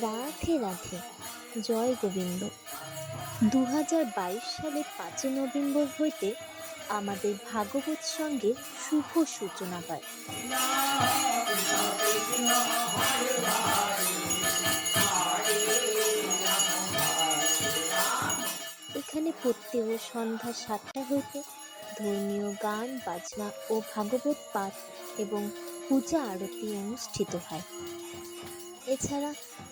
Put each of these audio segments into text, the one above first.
রাধে রাধে। জয় গোবিন্দ। দু সালের পাঁচই নভেম্বর হইতে আমাদের ভাগবত সঙ্গে শুভ সূচনা হয়। এখানে প্রত্যেক সন্ধ্যা সাতটা হইতে ধর্মীয় গান, বাজনা ও ভাগবত পাঠ এবং পূজা আরতি অনুষ্ঠিত হয়। এছাড়া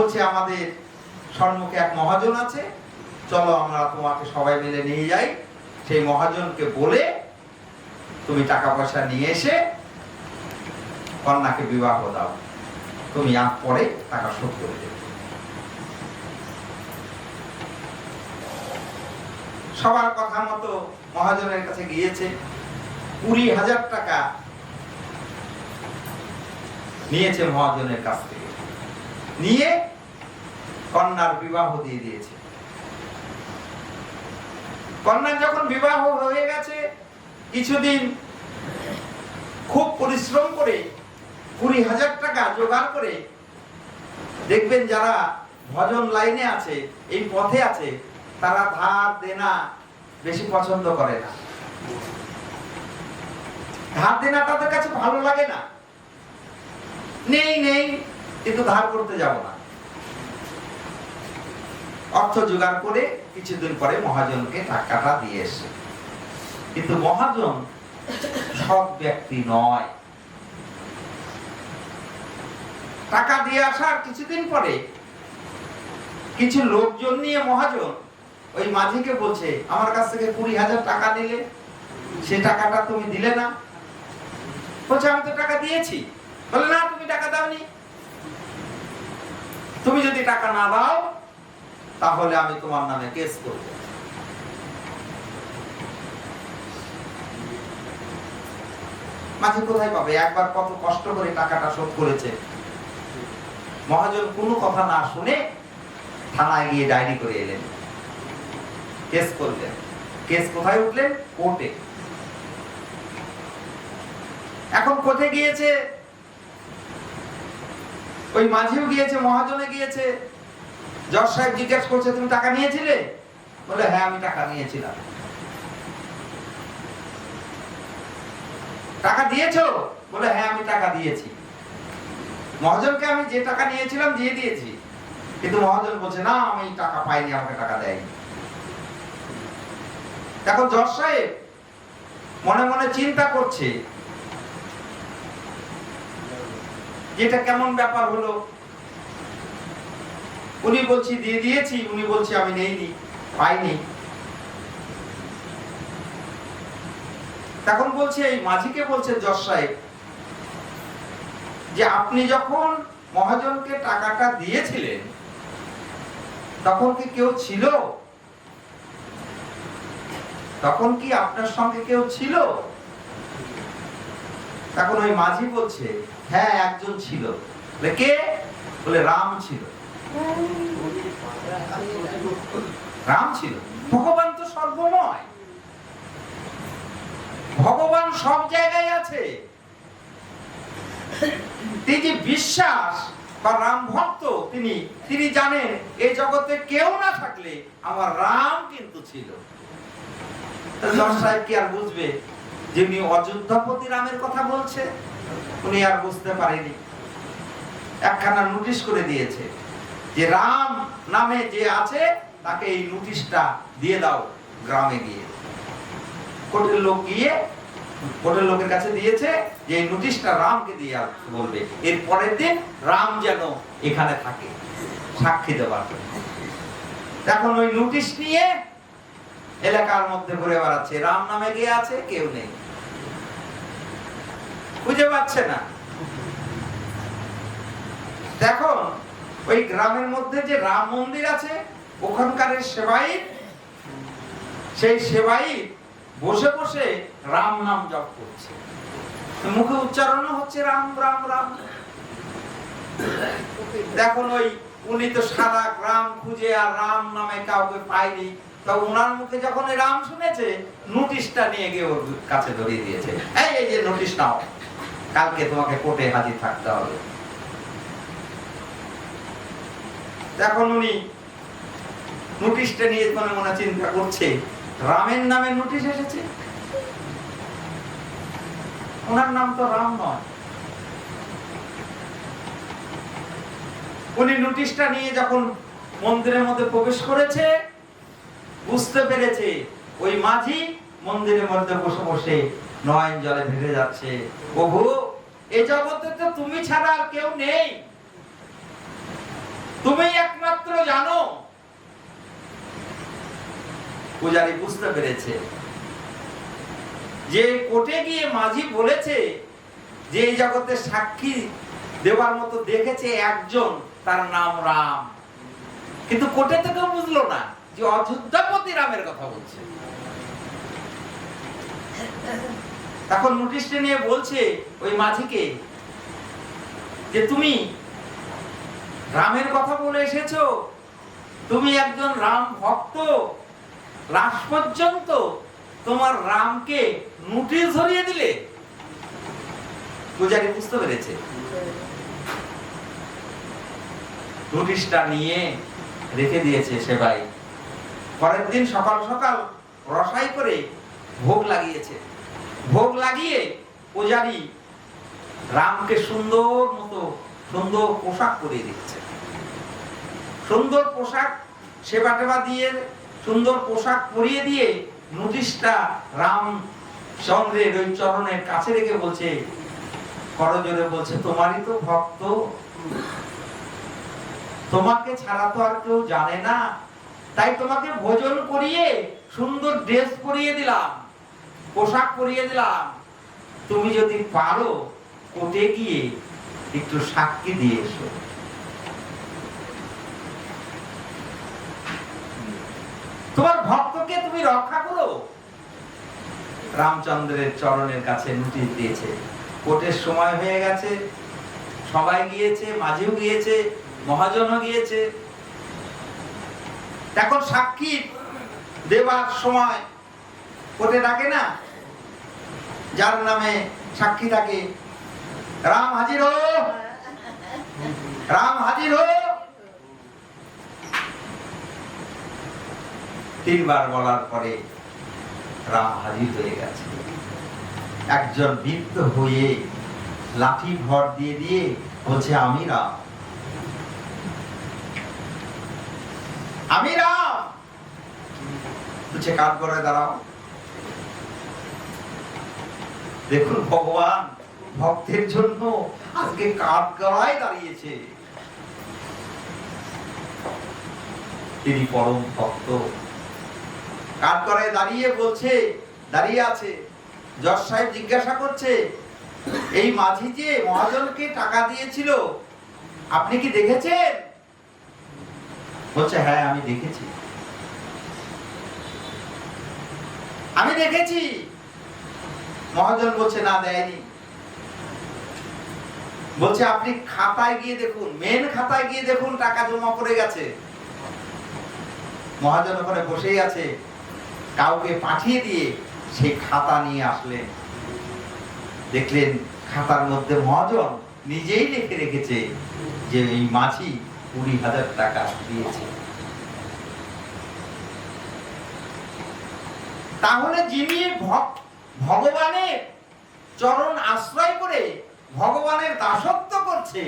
বলছে আমাদের সম্মুখে এক মহাজন আছে। চলো আমরা তোমাকে সবাই মিলে নিয়ে যাই। সেই মহাজনকে বলে তুমি টাকা পয়সা নিয়ে এসে কন্যাকে বিবাহ দাও। তুমি আগ পরে টাকা শোধ করে দেবে। সবার কথা মতো মহাজনের কাছে গিয়েছে। কুড়ি হাজার টাকা নিয়েছে মহাজনের কাছ থেকে। নিয়ে কন্যার বিবাহ দিয়ে দিয়েছে। কন্যার যখন বিবাহ হয়ে গেছে, কিছুদিন খুব পরিশ্রম করে কুড়ি হাজার টাকা জোগাড় করে দেখবেন যারা ভজন লাইনে আছে, এই পথে আছে, তারা ধার দেনা বেশি পছন্দ করে না। ধার দেনা তাদের কাছে ভালো লাগে না। নেই নেই কিন্তু ধার করতে যাব না। অর্থ জোগাড় করে কিছুদিন পরে মহাজনকে টাকাটা দিয়ে এসে। কিন্তু মহাজন সব ব্যক্তি নয়। টাকা দিয়ে আসার কিছুদিন পরে কিছু লোকজন নিয়ে মহাজন ওই মাঝিকে বলছে, আমার কাছ থেকে কুড়ি হাজার টাকা নিলে, সে টাকাটা তুমি দিলে না? বলছে, আমি তো টাকা দিয়েছি। বলে, না, তুমি টাকা দাওনি। তুমি যদি টাকা না দাও, তাহলে আমি তোমার নামে কেস করব। মাঝে কোথায় পাবে? একবার কত কষ্ট করে টাকাটা শোধ করেছে। মহাজন কোনো কথা না শুনে থানায় গিয়ে ডায়েরি করে এলেন। কেস করলেন। কেস কোথায় উঠলেন? কোর্টে। এখন কোথায় গিয়েছে ওই মাঝিও গিয়েছে, মহাজনে গিয়েছে। জজ সাহেব জিজ্ঞেস করছে, তুমি টাকা নিয়েছিলে? বলে হ্যাঁ আমি টাকা নিয়েছিলাম। টাকা দিয়েছ? বলে হ্যাঁ আমি টাকা দিয়েছি। মহাজনকে আমি যে টাকা নিয়েছিলাম দিয়ে দিয়েছি। কিন্তু মহাজন বলছে, না, আমি টাকা পাইনি, আমাকে টাকা দেয়নি। এখন জজ সাহেব মনে মনে চিন্তা করছে এটা কেমন ব্যাপার হলো? উনি বলছি, দিয়ে দিয়েছি। উনি বলছি, আমি নেইনি, পাইনি। তখন বলছে, এই মাঝিকে বলছে যশ সাহেব, যে আপনি যখন মহাজনকে টাকাটা দিয়েছিলেন, তখন কি কেউ ছিল? তখন কি আপনার সঙ্গে কেউ ছিল? তখন ওই মাঝি বলছে হ্যাঁ একজন ছিল। কে? বলে রাম ছিল। রাম ছিল। ভগবান তো সর্বময়। ভগবান সব জায়গায় আছে। তিনি বিশ্বাস, বা রাম ভক্ত, তিনি তিনি জানেন এই জগতে কেউ না থাকলে আমার রাম কিন্তু ছিল। জজ সাহেব কি আর বুঝবে যে উনি অযোধ্যাপতি রামের কথা বলছে? উনি আর বুঝতে পারেনি। একখানা নোটিশ করে দিয়েছে যে রাম নামে যে আছে, তাকে এই নোটিশটা দিয়ে দাও গ্রামে গিয়ে। কোর্টের লোক গিয়ে, কোর্টের লোকের কাছে দিয়েছে যে এই নোটিশটা রামকে দিয়ে বলবে। এর পরের দিন রাম যেন এখানে থাকে, সাক্ষী দেওয়ার এখন ওই নোটিশ নিয়ে এলাকার মধ্যে ঘুরে বেড়াচ্ছে। রাম নামে গিয়ে আছে, কেউ নেই। খুঁজে পাচ্ছে না। দেখো, ওই গ্রামের মধ্যে যে রাম মন্দির আছে, ওখানকার সেবাই, সেই সেবাই বসে বসে রাম নাম জপ করছে। মুখে উচ্চারণ হচ্ছে রাম রাম রাম। দেখুন, ওই উনি তো সারা গ্রাম খুঁজে আর রাম নামে কাউকে পায়নি। তা ওনার মুখে যখন রাম শুনেছে নোটিশটা নিয়ে গিয়ে ওর কাছে ধরিয়ে দিয়েছে। এই এই যে নোটিশ নাও। কালকে তোমাকে কোর্টে হাজির থাকতে হবে। এখন উনি নোটিশটা নিয়ে মনে মনে চিন্তা করছে, রামের নামে নোটিশ এসেছে? ওনার নাম তো রাম নয়। উনি নোটিশটা নিয়ে যখন মন্দিরের মধ্যে প্রবেশ করেছে, বুঝতে পেরেছে, ওই মাঝি মন্দিরের মধ্যে বসে বসে নয়ন জলে ভেসে যাচ্ছে। প্রভু, এ জগতে তো তুমি ছাড়া আর কেউ নেই। তুমি একমাত্র জানো। পূজারি বুঝতে পেরেছে। যে কোটে গিয়ে মাঝি বলেছে যে এই জগতে সাক্ষী দেওয়ার মতো দেখেছে একজন, তার নাম রাম। কিন্তু কোর্টে তো কেউ বুঝলো না যে অযোধ্যাপতি রামের কথা বলছে। তখন নোটিশটা নিয়ে বলছে ওই মাঝিকে যে তুমি রামের কথা বলে এসেছ। তুমি একজন রাম ভক্ত লাস্ট পর্যন্ত তোমার রামকে নোটিশ ধরিয়ে দিলে। পূজারি বুঝতে পেরেছে। নোটিশটা নিয়ে রেখে দিয়েছে সেবাই পরের দিন সকাল সকাল রসাই করে ভোগ লাগিয়েছে। ভোগ লাগিয়ে পূজারি রামকে সুন্দর মতো, সুন্দর পোশাক পরিয়ে দিচ্ছে। সুন্দর পোশাক সেবা টেবা দিয়ে, সুন্দর পোশাক পরিয়ে দিয়ে নোটিশটা রাম চন্দ্রের ওই চরণের কাছে রেখে বলছে করজোরে বলছে, তোমারই তো ভক্ত। তোমাকে ছাড়া তো আর কেউ জানে না। তাই তোমাকে ভোজন করিয়ে সুন্দর ড্রেস পরিয়ে দিলাম। পোশাক পরিয়ে দিলাম। তুমি যদি পারো, কোর্টে গিয়ে একটু সাক্ষী দিয়ে এসো। তোমার ভক্তকে তুমি রক্ষা করো। রামচন্দ্রের চরণের কাছে নোটিশ দিয়েছে। কোর্টের সময় হয়ে গেছে। সবাই গিয়েছে, মাঝিও গিয়েছে, মহাজনও গিয়েছে। এখন সাক্ষী দেবার সময় কোর্টে ডাকে না? যার নামে সাক্ষী থাকে। রাম হাজির হো রাম হাজির হো তিনবার বলার পরে রাম হাজির হয়ে গেছে। একজন বৃদ্ধ হয়ে লাঠি ভর দিয়ে দিয়ে বলছে, আমি রাম। আমি রাম! বলছে কাঠ করে দাঁড়াও? দেখুন ভগবান, ভক্তের জন্য আজকে কাঠ গড়ায় দাঁড়িয়েছে। তিনি পরম ভক্ত। কাঠ গড়ায় দাঁড়িয়ে বলছে, দাঁড়িয়ে আছে। জজ সাহেব জিজ্ঞাসা করছে, এই মাঝি যে মহাজনকে টাকা দিয়েছিল, আপনি কি দেখেছেন? বলছে হ্যাঁ আমি দেখেছি। আমি দেখেছি। মহাজন বলছে, না, দেয়নি। বলছে, আপনি খাতায় গিয়ে দেখুন মেন খাতায় গিয়ে দেখুন, টাকা জমা পড়ে গেছে। মহাজন ওখানে বসেই আছে, কাউকে পাঠিয়ে দিয়ে সেই খাতা নিয়ে আসলেন। দেখলেন, খাতার মধ্যে মহাজন নিজেই লিখে রেখেছে যে, এই মাঝি কুড়ি হাজার টাকা দিয়েছে। তাহলে যিনি ভক- ভগবানের চরণ আশ্রয় করে ভগবানের দাসত্ব করছে,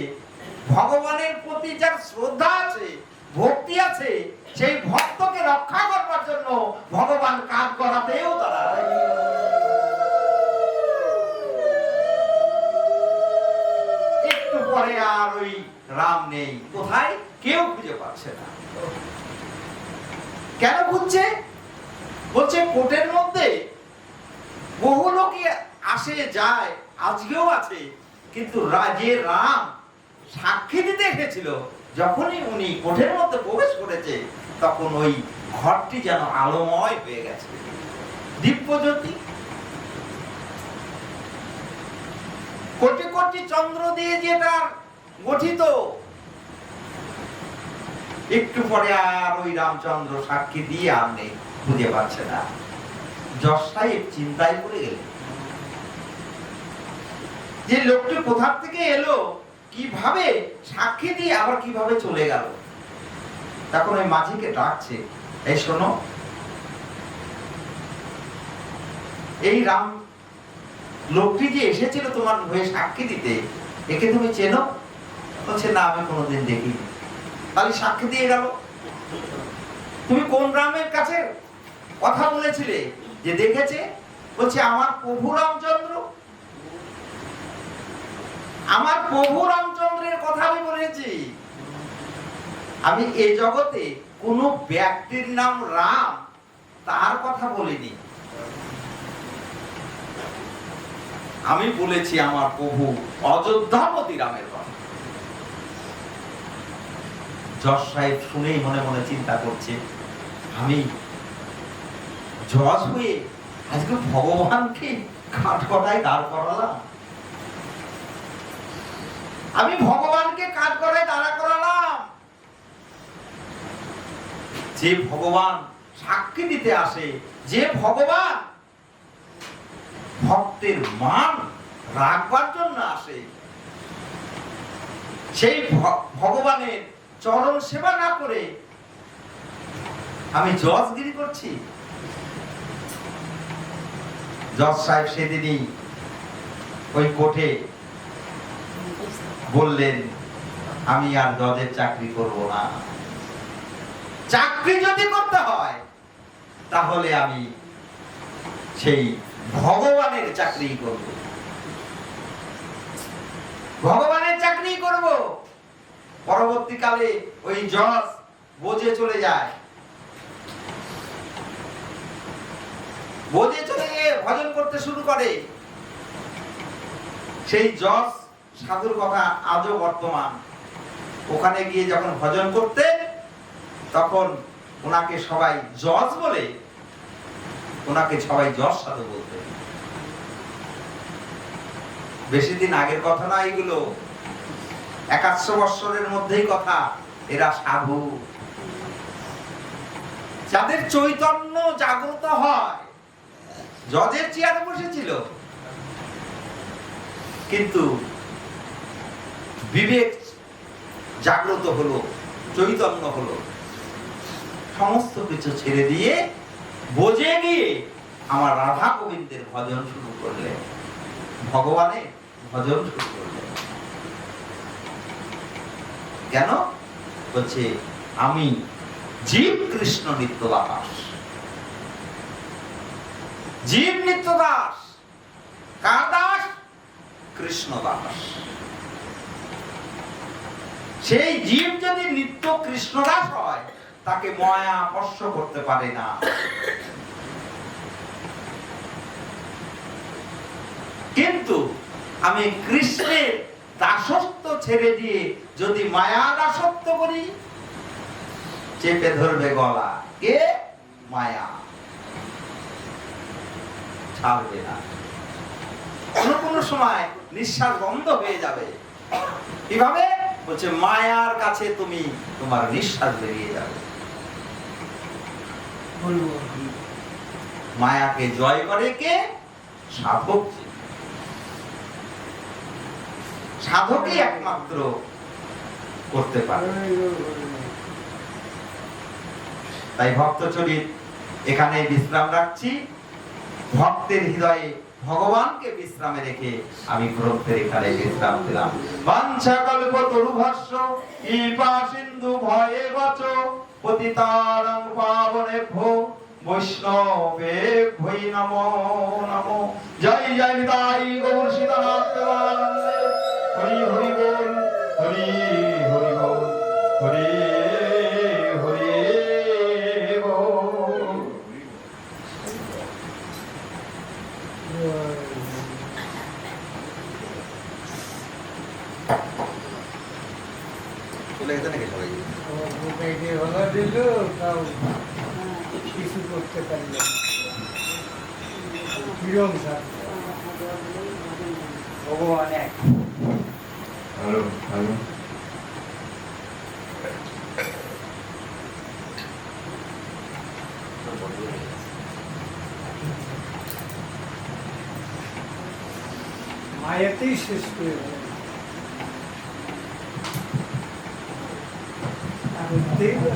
ভগবানের প্রতি যার শ্রদ্ধা আছে, ভক্তি আছে, সেই ভক্তকে রক্ষা করবার জন্য ভগবান কাজ করাতেও দাঁড়ায়। একটু পরে আর ওই রাম নেই। কোথায়? কেউ খুঁজে পাচ্ছে না। কেন খুঁজছে? বলছে কোর্টের মধ্যে বহু লোকই আসে, যায়, আজকেও আছে, কিন্তু রা- যে রাম সাক্ষী দিতে এসেছিল। যখনই উনি কোর্টের মধ্যে প্রবেশ করেছে, তখন ওই ঘরটি যেন আলোময় হয়ে গেছে। দিব্যজ্যোতি, কোটি কোটি চন্দ্র দিয়ে যেটা গঠিত, একটু পরে আর ওই রামচন্দ্র সাক্ষী দিয়ে আর নেই, খুঁজে পাচ্ছে না। সাহেব চিন্তায় পড়ে গেলেন। যে লোকটি কোথা থেকে এলো, কীভাবে সাক্ষী দিয়ে আবার কীভাবে চলে গেল? তখন ওই মাঝিকে ডাকছে, এই শোনো, এই রাম, লোকটি যে এসেছিল তোমার হয়ে সাক্ষী দিতে, একে তুমি চেনো? বলছে, না, আমি কোনোদিন দেখিনি। তাহলে সাক্ষী দিয়ে গেল। তুমি কোন রামের কাছে কথা বলেছিলে? যে দেখেছে, বলছে, আমার প্রভু রামচন্দ্র। আমার প্রভু রামচন্দ্রের কথা আমি বলেছি। আমি এ জগতে কোন ব্যক্তির নাম রাম তার কথা বলিনি। আমি বলেছি আমার প্রভু অযোধ্যাপতি রামের কথা। যশ সাহেব শুনেই মনে মনে চিন্তা করছে, আমি জজ হয়ে আজকে ভগবানকে কাঠকটায় দাঁড় করালাম। আমি ভগবানকে কাঠ করায় দাঁড়া করালাম। যে ভগবান সাক্ষী দিতে আসে, যে ভগবান ভক্তের মান রাখবার জন্য আসে, সেই ভগবানের চরণ সেবা না করে আমি জজগিরি করছি। জজ সাহেব সেদিনই ওই কোর্টে বললেন, আমি আর জজের চাকরি করব না। চাকরি যদি করতে হয়, তাহলে আমি সেই ভগবানের চাকরি করব। ভগবানের চাকরি করব। পরবর্তীকালে ওই জজ বোঝে চলে যায় বোঝে চলে গিয়ে ভজন করতে শুরু করে। সেই জজ সাধুর কথা আজও বর্তমান। ওখানে গিয়ে যখন ভজন করতে, তখন ওনাকে সবাই জজ বলে, ওনাকে সবাই জজ সাধু বলতে। বেশি দিন আগের কথা না এগুলো। একাশো বৎসরের মধ্যেই কথা, এরা সাধু। যাদের চৈতন্য জাগ্রত হয় জজের চেয়ারে বসেছিল। কিন্তু বিবেক জাগ্রত হলো, চৈতন্য হলো। সমস্ত কিছু ছেড়ে দিয়ে বোঝে গিয়ে আমার রাধা গোবিন্দের ভজন শুরু করলেন। ভগবানের ভজন শুরু করলেন। কেন? বলছে, আমি জীব কৃষ্ণ নিত্য দাস জীব নিত্য দাস কার দাস? কৃষ্ণ দাস সেই জীব যদি নিত্য কৃষ্ণদাস হয়, তাকে ময়া স্পর্শ করতে পারে না। কিন্তু আমি কৃষ্ণের দাসত্ব ছেড়ে দিয়ে যদি মায়া দাসত্ব করি, চেপে ধরবে গলা। কে? মায়া। ছাড়বে না। কোনো কোনো সময় নিঃশ্বাস বন্ধ হয়ে যাবে। কীভাবে? বলছে মায়ার কাছে তুমি তোমার নিঃশ্বাস বেরিয়ে যাবে। মায়াকে জয় করে কে? সাধক। সাধকই একমাত্র করতে পারে। তাই ভক্ত চরিত এখানে বিশ্রাম রাখছি। ভক্তের হৃদয়ে ভগবানকে বিশ্রামে রেখে আমি গ্রন্থের এখানে বিশ্রাম দিলাম বাঞ্ছা কল্প কৃপা সিন্ধু ভয়ে বচ, পতিতারং পাবনে ভো বৈষ্ণবে ভৈ নমো জয় জয় নিতাই গৌর দিল তাও কিছু করতে পারলাম কিরম স্যার ভগবান এক। Hello hello. মায়েতেই শেষ করে দেয়। আর দেখবে